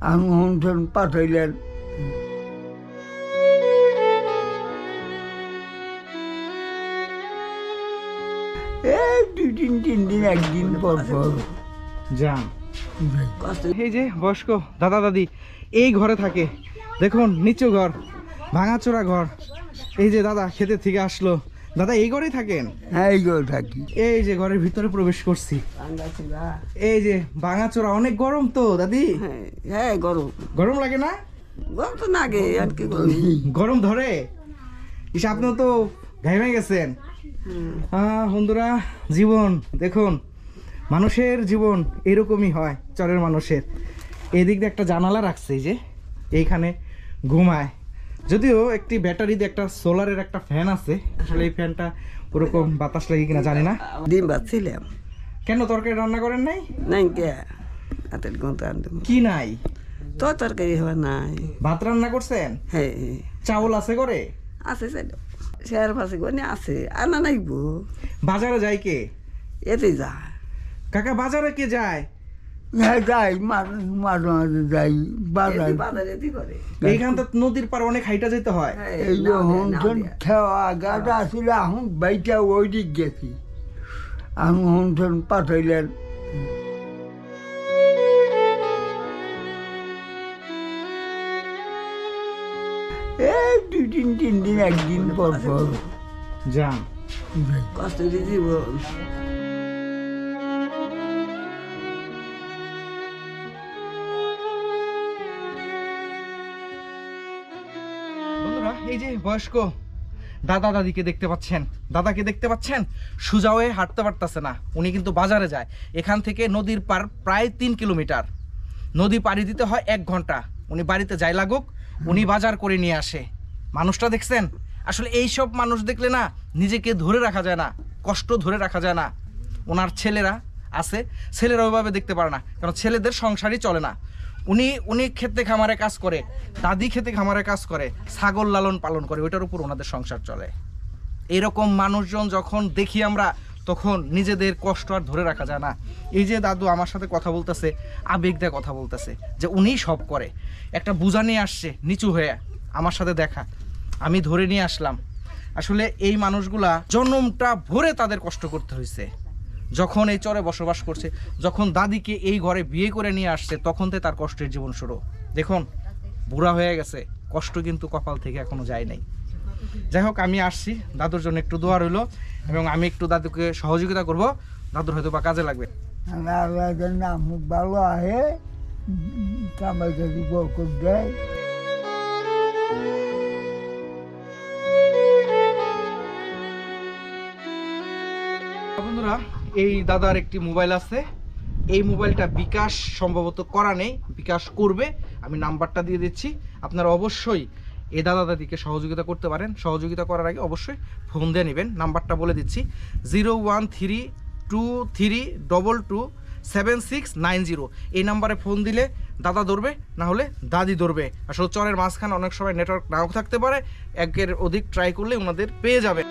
আনহন পাঠাইলেন। এই দুই দিন তিন দিন একদিন পর পর। যান। এই যে বয়স্ক দাদা দাদি এই ঘরে থাকে। দেখুন নিচু ঘর ভাঙাচোরা ঘর। এই যে দাদা খেতে থেকে আসলো। দাদা এই ঘরেই থাকেন? হ্যাঁ এইগুলো থাকি। এই যে ঘরের ভিতরে প্রবেশ করছি। এই যে ভাঙাচোরা অনেক গরম তো দাদি? হ্যাঁ হ্যাঁ গরম। গরম লাগে না? গরম তো নাগে আর কি গরম ধরে? ইস আপনিও তো ঘাইমে গেছেন। আহ, বন্ধুরা জীবন দেখুন মানুষের জীবন এরকমই হয় চরের মানুষের। এদিক দিয়ে একটা জানালা রাখছে এই যে এইখানে ঘুমায়। যদিও একটি ব্যাটারি দিয়ে একটা সোলারের একটা ফ্যান আছে আসলে এই ফ্যানটা ওরকম বাতাস লাগে কিনা জানি না। ডিম বাচ্ছিলাম কেন তরকারি রান্না করেন নাই? নাই কে হাতের গন্ত আনতাম কি নাই? তো তরকারি হওয়া নাই। ভাত রান্না করছেন? হ্যাঁ চাউল আছে করে আছে সেটা শেয়ার ফাঁসি গনে আছে আনা নাইব বাজারে যায় কে? এতে যা কাকা বাজারে কে যায়? হ্যাঁ যাই মাঝে মাঝে মাঝে যাই বাজার। এইখান তো নদীর পার অনেক হাইটা যেতে হয়। হ্যাঁ, এই যে হনসন খেওয়া গাটা ছিল এখন বাইটা ওই দিক গেছি। আমি হনসন পাঠাইলেন। এই দুই দিন তিন দিন একদিন পর পর। যান। কষ্ট জীবন এই যে বয়স্ক দাদা দাদিকে দেখতে পাচ্ছেন, দাদাকে দেখতে পাচ্ছেন? সোজা হয়ে হাঁটতে পারতেছে না। উনি কিন্তু বাজারে যায়। এখান থেকে নদীর পার প্রায় তিন কিলোমিটার। নদী পাড়ি দিতে হয় এক ঘণ্টা। উনি বাড়িতে যাই লাগুক, উনি বাজার করে নিয়ে আসে। মানুষটা দেখছেন? আসলে এই সব মানুষ দেখলে না, নিজেকে ধরে রাখা যায় না, কষ্ট ধরে রাখা যায় না। ওনার ছেলেরা আছে, ছেলেরা ওইভাবে দেখতে পারে না। কারণ ছেলেদের সংসারই চলে না। উনি উনি খেতে খামারে কাজ করে, দাদি খেতে খামারে কাজ করে, ছাগল লালন পালন করে, ওইটার উপর ওনাদের সংসার চলে। এরকম মানুষজন যখন দেখি আমরা, তখন নিজেদের কষ্ট আর ধরে রাখা যায় না। এই যে দাদু আমার সাথে কথা বলতেছে, আবেগ দিয়ে কথা বলতেছে, যে উনিই সব করে। একটা বোঝা নিয়ে আসছে, নিচু হয়ে, আমার সাথে দেখা। আমি ধরে নিয়ে আসলাম। আসলে এই মানুষগুলা জন্মটা ভরে তাদের কষ্ট করতে হয়েছে যখন এই চরে বসবাস করছে, যখন দাদিকে এই ঘরে বিয়ে করে নিয়ে আসছে, তখন থেকে তার কষ্টের জীবন শুরু। দেখুন, বুড়া হয়ে গেছে, কষ্ট কিন্তু কপাল থেকে এখনও যায় নাই। যাই হোক, আমি আসছি, দাদুর জন্য একটু দোয়া রইল, এবং আমি একটু দাদুকে সহযোগিতা করব, দাদুর হয়তো বা কাজে লাগবে। ভালো আহে বন্ধুরা, এই দাদার একটি মোবাইল আছে। এই মোবাইলটা বিকাশ সম্ভবত করা নেই, বিকাশ করবে। আমি নাম্বারটা দিয়ে দিচ্ছি। আপনারা অবশ্যই এই দাদা দাদিকে সহযোগিতা করতে পারেন। সহযোগিতা করার আগে অবশ্যই ফোন দিয়ে নেবেন। নাম্বারটা বলে দিচ্ছি, zero one three two three double two seven six nine zero. এই নাম্বারে ফোন দিলে দাদা ধরবে, না হলে দাদি ধরবে। আসলে চরের মাঝখানে অনেক সময় নেটওয়ার্ক নাও থাকতে পারে, একের অধিক ট্রাই করলে ওনাদের পেয়ে যাবে।